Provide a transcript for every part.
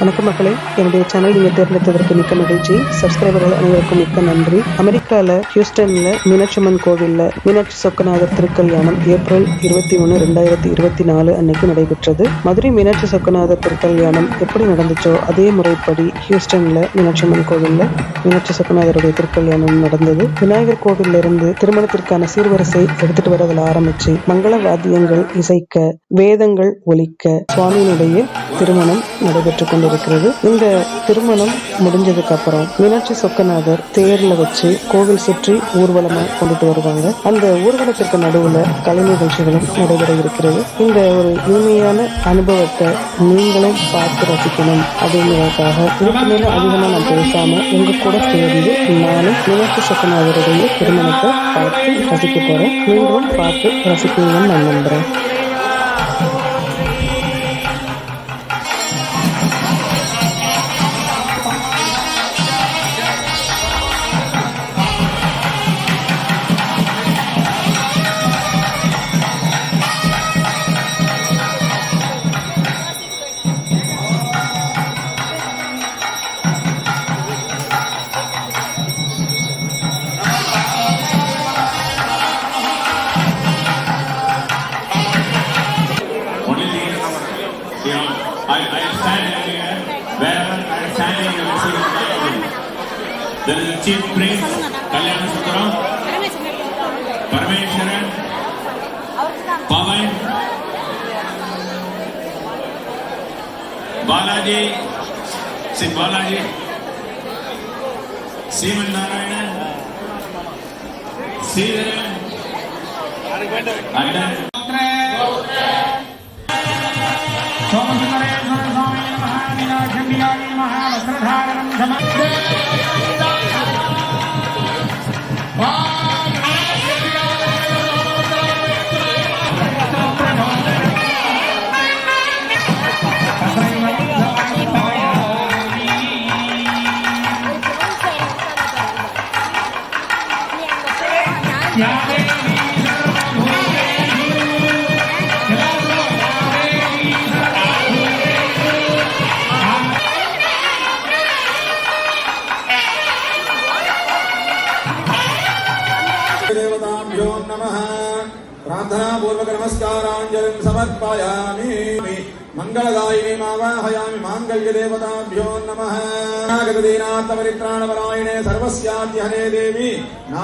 வணக்கம் மக்களே. என்னுடைய சேனல் நீங்க தேர்ந்தெடுத்ததற்கு மிக்க மகிழ்ச்சி. சப்ஸ்கிரைபர்கள் அனைவருக்கும் மிக்க நன்றி. அமெரிக்கால ஹியூஸ்டன்ல மீனாட்சியம்மன் கோவில்ல மீனாட்சி சொக்கநாதர் திருக்கல்யாணம் ஏப்ரல் இருபத்தி ஒன்று ரெண்டாயிரத்தி இருபத்தி நாலு அன்னைக்கு நடைபெற்றது. மதுரை மீனாட்சி சொக்கநாதர் திருக்கல்யாணம் எப்படி நடந்துச்சோ அதே முறைப்படி ஹியூஸ்டன்ல மீனாட்சியம்மன் கோவில்ல மீனாட்சி சொக்கநாதருடைய திருக்கல்யாணம் நடந்தது. விநாயகர் கோவில்ல இருந்து திருமணத்திற்கான சீர்வரிசை எடுத்துட்டு வரதில் ஆரம்பிச்சு மங்கள வாத்தியங்கள் இசைக்க வேதங்கள் ஒலிக்க சுவாமியினுடைய திருமணம் நடைபெற்று கொண்டிருக்கிறது இந்த திருமணம் முடிஞ்சதுக்கு அப்புறம் மீனாட்சி சொக்கநாதர் தேர்ல வச்சு கோவில் சுற்றி ஊர்வலமா கொண்டுட்டு வருவாங்க. அந்த ஊர்வலத்திற்கு நடுவுல கலை நிகழ்ச்சிகளும் நடைபெற இருக்கிறது. இந்த ஒரு இனிமையான அனுபவத்தை நீங்களும் பார்த்து ரசிக்கணும் அப்படிங்கிறதுக்காக இதுக்கு மேல அதிகமா நான் பேசாம உங்க கூட சேர்ந்து நானும் மீனாட்சி சொக்கநாதருடைய திருமணத்தை பார்த்து ரசிக்க போறேன். நீங்களும் பார்த்து ரசிப்பீங்கன்னு நான் நம்புறேன். చీఫ్ ప్రిన్స్ కళ్యాణ సుందరం పరమేశ్వరన్ పవన్ బాలాజీ శ్రీ బాలాజీ సీమన్ నారాయణ శ్రీధరన్ అడ్డ नमः प्रार्थनापूर्वक नमस्काराञ्जलिं समर्पयामि मङ्गलदायिनीम् आवाहयामि माङ्गल्यदेवताभ्यो नमः नागदीनाथपरित्राणपरायणे सर्वस्याद्यहने देवी ना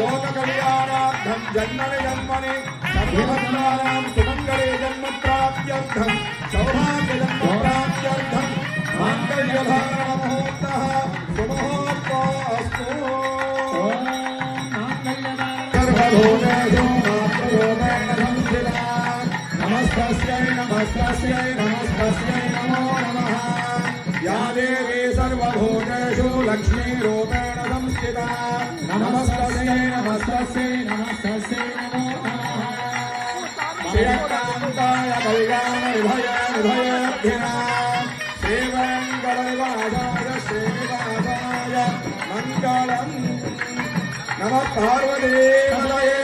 लोककल्याणार्थं जन्मनि जन्मनि सर्वभद्राणां सुमङ्गले जन्मप्राप्त्यर्थं सौभाग्यजन्मप्राप्त्यर्थं माङ्गल्यधारणमुहूर्तः सुमुहूर्तोऽस्तु सर्वभूतेषु मातृरूपेण संस्थिता नमस्तस्यै नमस्तस्यै नमस्तस्यै सर्वभूतेषु लक्ष्मीरूपेण संस्थिता नमस्तस्यै नमस्तस्यै नमस्तस्यै नमो नमः श्रीकान्ताय कल्याणविभय विभयभ्यः श्रीमङ्गलनिवासाय श्रीनिवासाय मङ्गलम् नमः पार्वतीपतये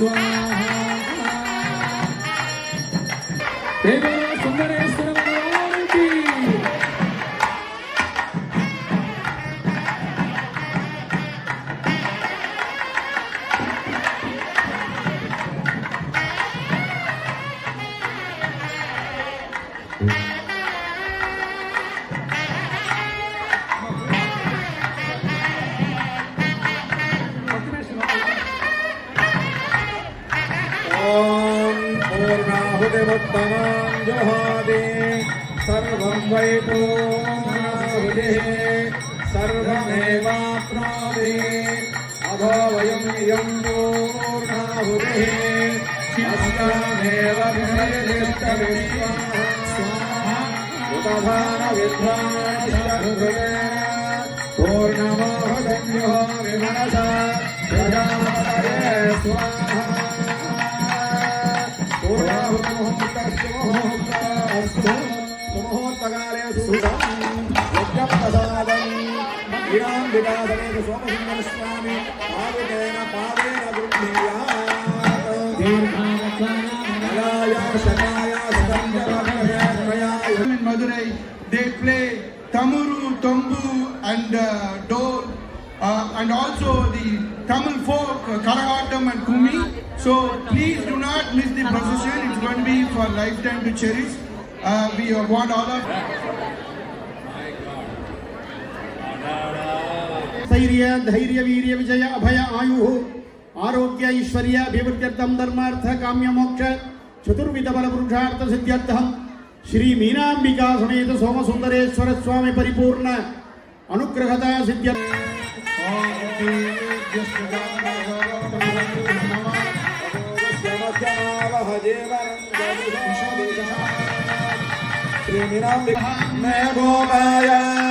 स्वाहा पूर्णाहुतिमुत्तमां जुहादे सर्वं वै पूर्णाहुतिः सर्वमेवाप्नोति अधो वयम् इयं पूर्णाहुतिः अस्यामेव विश्वविश्वाः पूर्णमोहदन्यो विमनसा प्रजापतये स्वाहा यज्ञप्रसादम् ीणां विकासमेव सोमसुन्दरस्वामी पादुकेन पादेन गृह्णीयात् कलाय शताय सदञ्जलमयाय in Madurai, they play tamuru, tombu, and uh, dole, uh, and also the Tamil folk uh, Karavattam and Kumi. So please do not miss the procession. It's going to be for lifetime to cherish. Uh, we uh, want all of. स्थैर्य धैर्य, वीर्य, विजय, अभय, आयु, आरोग्य, ऐश्वर्य अभिवृद्ध्यर्थम धर्मार्थ काम्य मोक्ष चतुर्विध बल पुरुषार्थ सिद्ध्यर्थम श्री मीनांबिका समेत सोम सुंदरेश्वर स्वामी परिपूर्ण अनुग्रहता सिद्ध्य मे गोपाय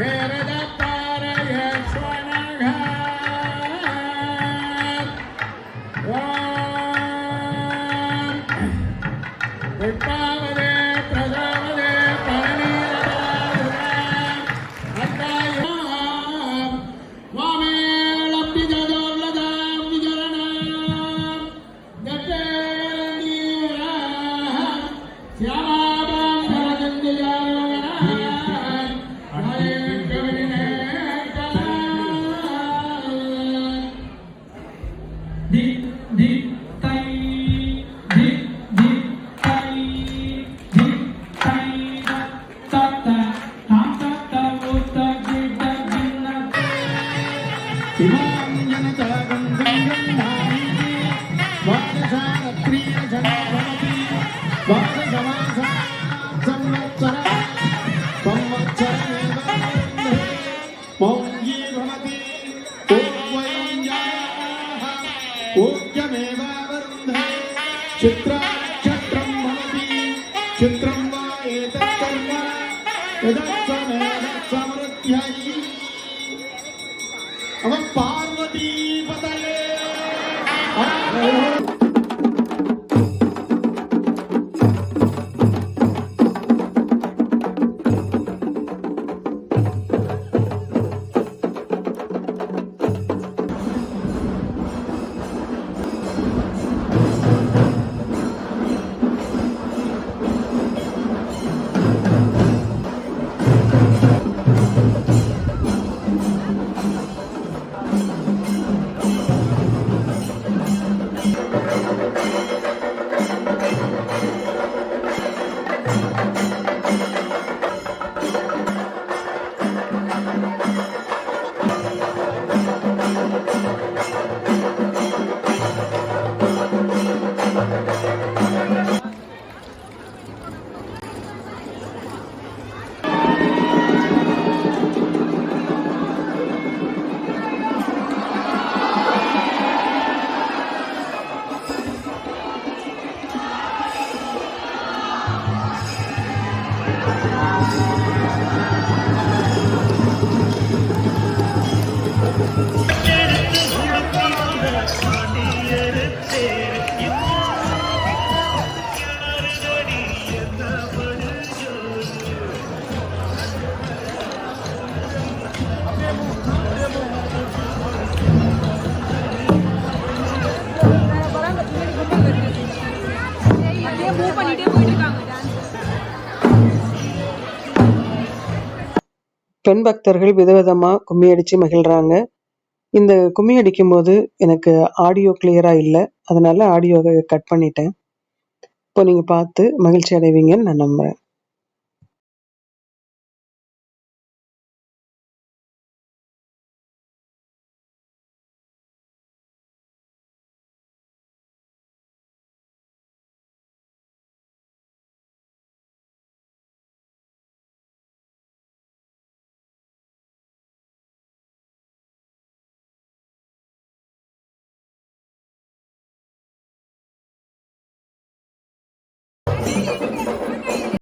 வேற O பெண் பக்தர்கள் விதவிதமாக கும்மி அடித்து மகிழ்கிறாங்க இந்த கும்மி அடிக்கும்போது எனக்கு ஆடியோ கிளியராக இல்லை. அதனால் ஆடியோவை கட் பண்ணிட்டேன். இப்போ நீங்கள் பார்த்து மகிழ்ச்சி அடைவீங்கன்னு நான் நம்புகிறேன்